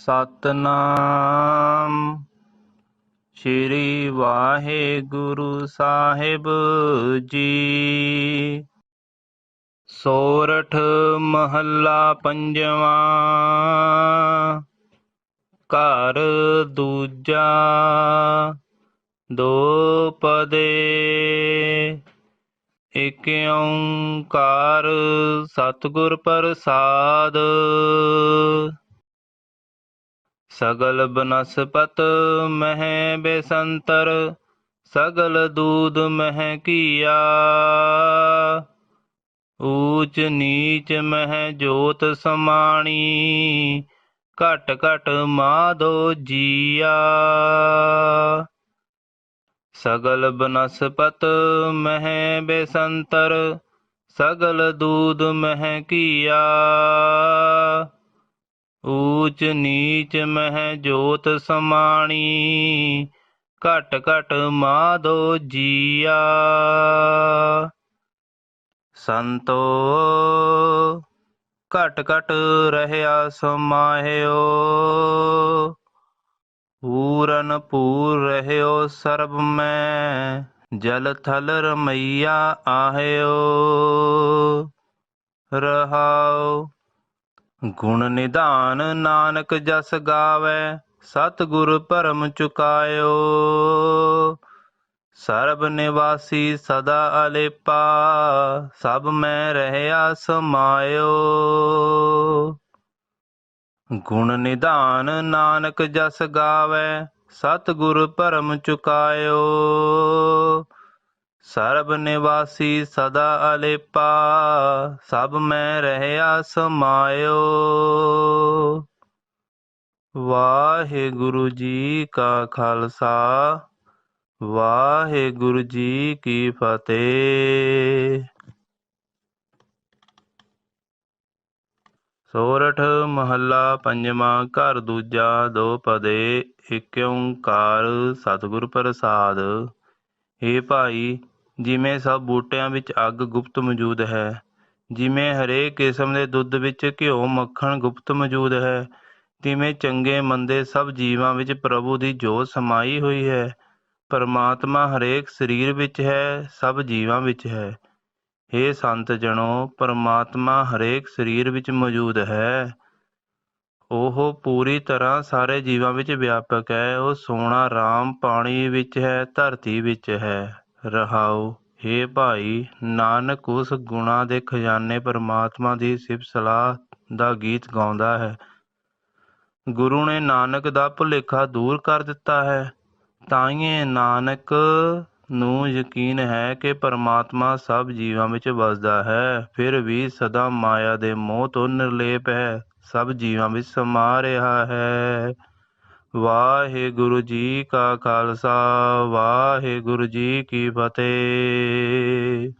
ਸਤਨਾਮ। ਸ੍ਰੀ ਵਾਹਿਗੁਰੂ ਸਾਹਿਬ ਜੀ। ਸੋਰਠ ਮਹੱਲਾ ਪੰਜਵਾਂ। ਘਰ ਦੂਜਾ। ਦੋ ਪਦੇ। ਇਕ ਓੰਕਾਰ ਸਤਿਗੁਰ ਪ੍ਰਸਾਦ। ਸਗਲ ਬਨਸਪਤ ਮਹਿ ਬੇਸੰਤਰ, ਸਗਲ ਦੂਦ ਮਹਿ ਕੀਆ। ਊਚ ਨੀਚ ਮਹਿ ਜੋਤ ਸਮਾਣੀ, ਘਟ ਘਟ ਮਾਧੋ ਜੀਆ। ਸਗਲ ਬਨਸਪਤ ਮਹਿ ਬੇਸੰਤਰ, ਸਗਲ ਦੂਦ ਮਹਿ ਕੀਆ। ਊਚ ਨੀਚ ਮਹਿ ਜੋਤ ਸਮਾਣੀ, ਘਟ ਘਟ ਮਾਧੋ ਜੀਆ। ਸੰਤੋ, ਘਟ ਘਟ ਰਹਿਆ ਸਮਾਹਿਓ, ਪੂਰਨ ਪੂਰ ਰਹਿਓ ਸਰਬ ਮੈਂ, ਜਲ ਥਲ ਰਮਈਆ ਆਹਿਓ। ਰਹਾਉ ਗੁਣ ਨਿਧਾਨ ਨਾਨਕ ਜਸ ਗਾਵੇ, ਸਤਿਗੁਰ ਭਰਮ ਚੁਕਾਇਓ। ਸਰਬ ਨਿਵਾਸੀ ਸਦਾ ਅਲੇਪਾ, ਸਭ ਮੈਂ ਰਹਿਆ ਸਮਾਇਓ। ਗੁਣ ਨਿਧਾਨ ਨਾਨਕ ਜਸ ਗਾਵੇ, ਸਤਿਗੁਰ ਭਰਮ ਚੁਕਾਇਓ। ਸਰਬ ਨਿਵਾਸੀ ਸਦਾ ਅਲੇਪਾ, ਸਭ ਮੈਂ ਰਹਿਆ ਸਮਾਇਓ। ਵਾਹਿਗੁਰੂ ਜੀ ਕਾ ਖਾਲਸਾ, ਵਾਹਿਗੁਰੂ ਜੀ ਕੀ ਫਤਿਹ। ਸੋਰਠ ਮਹੱਲਾ ਪੰਜਵਾਂ, ਘਰ ਦੂਜਾ ਦੋ ਪਦੇ, ਇਕ ਓੰਕਾਰ ਸਤਿਗੁਰ ਪ੍ਰਸਾਦ। ਏ ਭਾਈ, ਜਿਵੇਂ ਸਭ ਬੂਟਿਆਂ ਵਿੱਚ ਅੱਗ ਗੁਪਤ ਮੌਜੂਦ ਹੈ, ਜਿਵੇਂ ਹਰੇਕ ਕਿਸਮ ਦੇ ਦੁੱਧ ਵਿੱਚ ਘਿਓ ਮੱਖਣ ਗੁਪਤ ਮੌਜੂਦ ਹੈ, ਤਿਵੇਂ ਚੰਗੇ ਮੰਦੇ ਸਭ ਜੀਵਾਂ ਵਿੱਚ ਪ੍ਰਭੂ ਦੀ ਜੋਤ ਸਮਾਈ ਹੋਈ ਹੈ, ਪਰਮਾਤਮਾ ਹਰੇਕ ਸਰੀਰ ਵਿੱਚ ਹੈ, ਸਭ ਜੀਵਾਂ ਵਿੱਚ ਹੈ। हे ਸੰਤ ਜਣੋ, ਪਰਮਾਤਮਾ ਹਰੇਕ ਸਰੀਰ ਵਿੱਚ ਮੌਜੂਦ ਹੈ। ਉਹ ਪੂਰੀ ਤਰ੍ਹਾਂ ਸਾਰੇ ਜੀਵਾਂ ਵਿੱਚ ਵਿਆਪਕ ਹੈ। ਉਹ ਸੋਨਾ ਰਾਮ ਪਾਣੀ ਵਿੱਚ ਹੈ, ਧਰਤੀ ਵਿੱਚ ਹੈ। ਰਹਾਉ हे ਭਾਈ, ਨਾਨਕ ਉਸ ਗੁਣਾ ਦੇ ਖਜ਼ਾਨੇ ਪਰਮਾਤਮਾ ਦੀ ਸਿਫਤ ਸਲਾਹ ਦਾ ਗੀਤ ਗਾਉਂਦਾ ਹੈ। ਗੁਰੂ ਨੇ ਨਾਨਕ ਦਾ ਭੁਲੇਖਾ ਦੂਰ ਕਰ ਦਿੱਤਾ ਹੈ। ਤਾਈਏ ਨਾਨਕ, ਨੂੰ ਯਕੀਨ ਹੈ ਕਿ ਪਰਮਾਤਮਾ ਸਭ ਜੀਵਾਂ ਵਿੱਚ ਵਸਦਾ ਹੈ, ਫਿਰ ਵੀ ਸਦਾ ਮਾਇਆ ਦੇ ਮੋਹ ਤੋਂ ਨਿਰਲੇਪ ਹੈ। ਸਭ ਜੀਵਾਂ ਵਿੱਚ ਸਮਾ ਰਿਹਾ ਹੈ। ਵਾਹਿਗੁਰੂ ਜੀ ਕਾ ਖਾਲਸਾ ਵਾਹਿਗੁਰੂ ਜੀ ਕੀ ਫਤਿਹ।